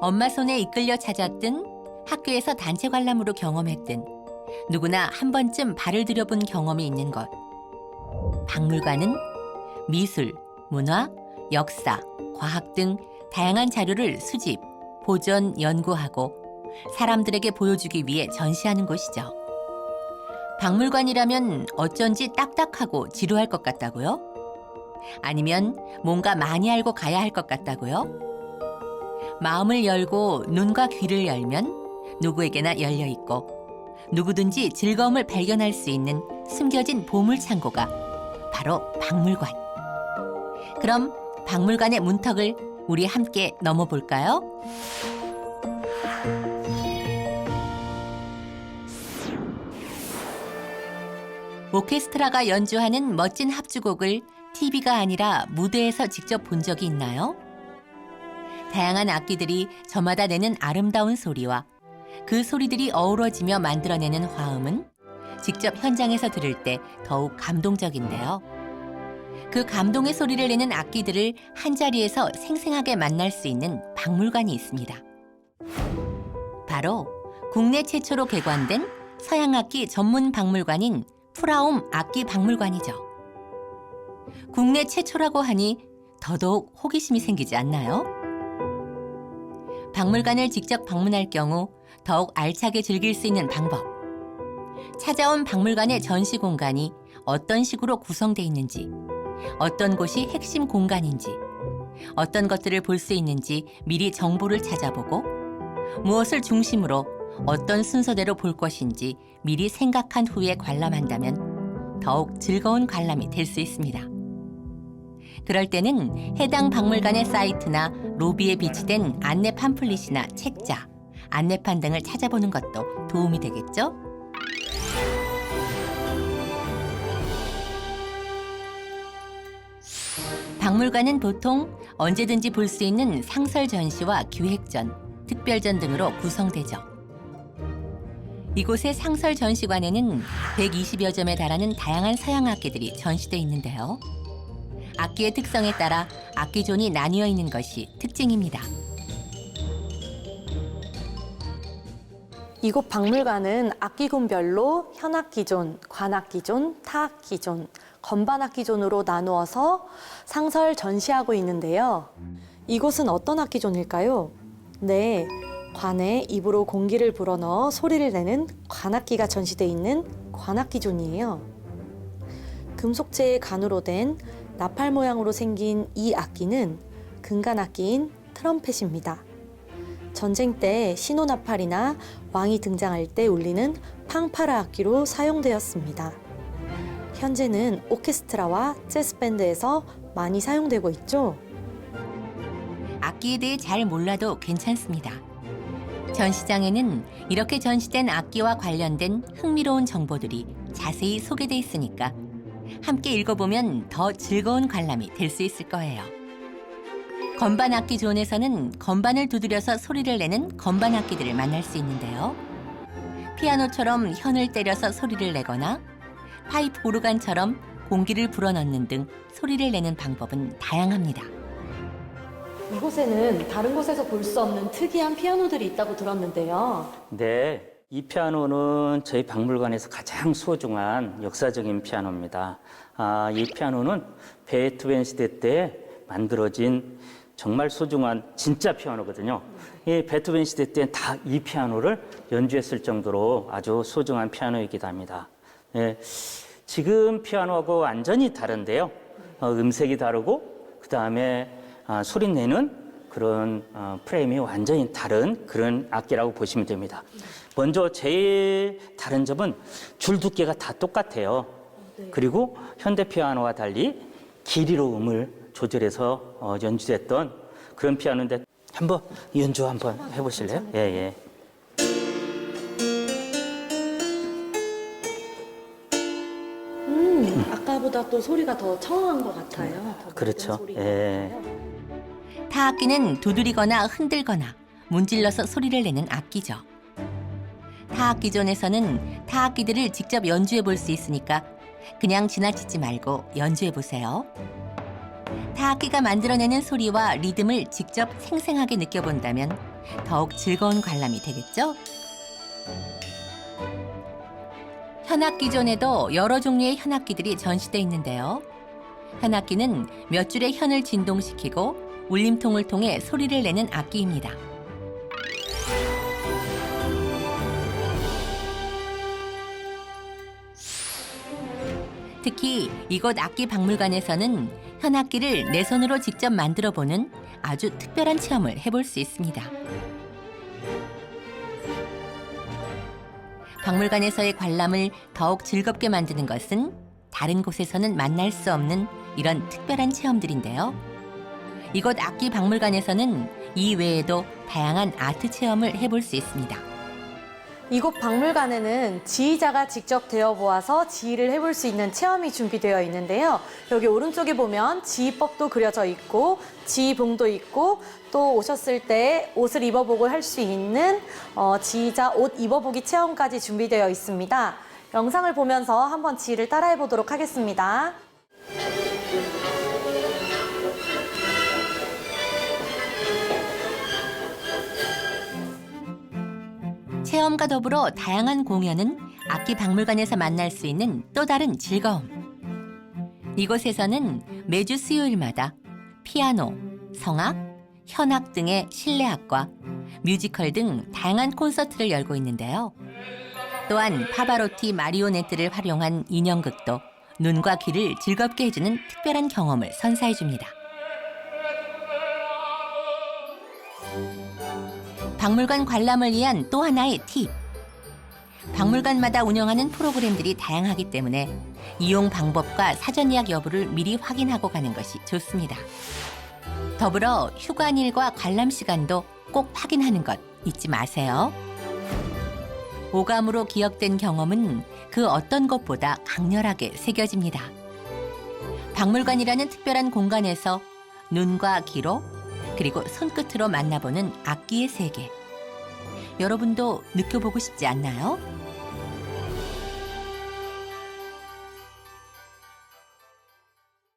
엄마 손에 이끌려 찾았든 학교에서 단체 관람으로 경험했든 누구나 한 번쯤 발을 들여본 경험이 있는 것. 박물관은 미술, 문화, 역사, 과학 등 다양한 자료를 수집, 보존, 연구하고 사람들에게 보여주기 위해 전시하는 곳이죠. 박물관이라면 어쩐지 딱딱하고 지루할 것 같다고요? 아니면 뭔가 많이 알고 가야 할 것 같다고요? 마음을 열고 눈과 귀를 열면 누구에게나 열려 있고 누구든지 즐거움을 발견할 수 있는 숨겨진 보물 창고가 바로 박물관. 그럼 박물관의 문턱을 우리 함께 넘어볼까요? 오케스트라가 연주하는 멋진 합주곡을 TV가 아니라 무대에서 직접 본 적이 있나요? 다양한 악기들이 저마다 내는 아름다운 소리와 그 소리들이 어우러지며 만들어내는 화음은 직접 현장에서 들을 때 더욱 감동적인데요. 그 감동의 소리를 내는 악기들을 한 자리에서 생생하게 만날 수 있는 박물관이 있습니다. 바로 국내 최초로 개관된 서양악기 전문 박물관인 프라움 악기 박물관이죠. 국내 최초라고 하니 더더욱 호기심이 생기지 않나요? 박물관을 직접 방문할 경우 더욱 알차게 즐길 수 있는 방법. 찾아온 박물관의 전시 공간이 어떤 식으로 구성돼 있는지, 어떤 곳이 핵심 공간인지, 어떤 것들을 볼 수 있는지 미리 정보를 찾아보고 무엇을 중심으로 어떤 순서대로 볼 것인지 미리 생각한 후에 관람한다면 더욱 즐거운 관람이 될 수 있습니다. 그럴 때는 해당 박물관의 사이트나 로비에 비치된 안내 팜플릿이나 책자, 안내판 등을 찾아보는 것도 도움이 되겠죠? 박물관은 보통 언제든지 볼 수 있는 상설 전시와 기획전, 특별전 등으로 구성되죠. 이곳의 상설 전시관에는 120여 점에 달하는 다양한 서양 악기들이 전시돼 있는데요. 악기의 특성에 따라 악기존이 나뉘어 있는 것이 특징입니다. 이곳 박물관은 악기군별로 현악기존, 관악기존, 타악기존, 건반악기존으로 나누어서 상설 전시하고 있는데요. 이곳은 어떤 악기존일까요? 네, 관에 입으로 공기를 불어넣어 소리를 내는 관악기가 전시돼 있는 관악기존이에요. 금속재의 간으로 된 나팔 모양으로 생긴 이 악기는 금관악기인 트럼펫입니다. 전쟁 때 신호 나팔이나 왕이 등장할 때 울리는 팡파라 악기로 사용되었습니다. 현재는 오케스트라와 재즈 밴드에서 많이 사용되고 있죠. 악기에 대해 잘 몰라도 괜찮습니다. 전시장에는 이렇게 전시된 악기와 관련된 흥미로운 정보들이 자세히 소개돼 있으니까 함께 읽어보면 더 즐거운 관람이 될 수 있을 거예요. 건반 악기 존에서는 건반을 두드려서 소리를 내는 건반 악기들을 만날 수 있는데요. 피아노처럼 현을 때려서 소리를 내거나 파이프 오르간처럼 공기를 불어넣는 등 소리를 내는 방법은 다양합니다. 이곳에는 다른 곳에서 볼 수 없는 특이한 피아노들이 있다고 들었는데요. 네, 이 피아노는 저희 박물관에서 가장 소중한 역사적인 피아노입니다. 아, 이 피아노는 베토벤 시대 때 만들어진 정말 소중한 진짜 피아노거든요. 이 베토벤 시대 때다이 피아노를 연주했을 정도로 아주 소중한 피아노이기도 합니다. 예, 지금 피아노하고 완전히 다른데요. 어, 음색이 다르고 그 다음에 아, 소리 내는 그런 어, 프레임이 완전히 다른 그런 악기라고 보시면 됩니다. 먼저 제일 다른 점은 줄 두께가 다 똑같아요. 그리고 현대 피아노와 달리 길이로 음을 조절해서 어, 연주됐던 그런 피아노인데 한번 연주 한번 해보실래요? 예, 예. 음, 아까보다 또 소리가 더 청아한 것 같아요. 더 그렇죠. 예. 타악기는 두드리거나 흔들거나 문질러서 소리를 내는 악기죠. 타악기존에서는 타악기들을 직접 연주해 볼 수 있으니까 그냥 지나치지 말고 연주해 보세요. 타악기가 만들어내는 소리와 리듬을 직접 생생하게 느껴본다면 더욱 즐거운 관람이 되겠죠? 현악기 존에도 여러 종류의 현악기들이 전시돼 있는데요. 현악기는 몇 줄의 현을 진동시키고 울림통을 통해 소리를 내는 악기입니다. 특히 이곳 악기 박물관에서는 현악기를 내 손으로 직접 만들어 보는 아주 특별한 체험을 해볼 수 있습니다. 박물관에서의 관람을 더욱 즐겁게 만드는 것은 다른 곳에서는 만날 수 없는 이런 특별한 체험들인데요. 이곳 악기 박물관에서는 이 외에도 다양한 아트 체험을 해볼 수 있습니다. 이곳 박물관에는 지휘자가 직접 되어 보아서 지휘를 해볼 수 있는 체험이 준비되어 있는데요. 여기 오른쪽에 보면 지휘법도 그려져 있고 지휘봉도 있고 또 오셨을 때 옷을 입어보고 할 수 있는 어, 지휘자 옷 입어보기 체험까지 준비되어 있습니다. 영상을 보면서 한번 지휘를 따라해 보도록 하겠습니다. 체험과 더불어 다양한 공연은 악기 박물관에서 만날 수 있는 또 다른 즐거움. 이곳에서는 매주 수요일마다 피아노, 성악, 현악 등의 실내악과 뮤지컬 등 다양한 콘서트를 열고 있는데요. 또한 파바로티 마리오네트를 활용한 인형극도 눈과 귀를 즐겁게 해주는 특별한 경험을 선사해 줍니다. 박물관 관람을 위한 또 하나의 팁. 박물관마다 운영하는 프로그램들이 다양하기 때문에 이용 방법과 사전 예약 여부를 미리 확인하고 가는 것이 좋습니다. 더불어 휴관일과 관람 시간도 꼭 확인하는 것 잊지 마세요. 오감으로 기억된 경험은 그 어떤 것보다 강렬하게 새겨집니다. 박물관이라는 특별한 공간에서 눈과 귀로 그리고 손끝으로 만나보는 악기의 세계. 여러분도 느껴보고 싶지 않나요?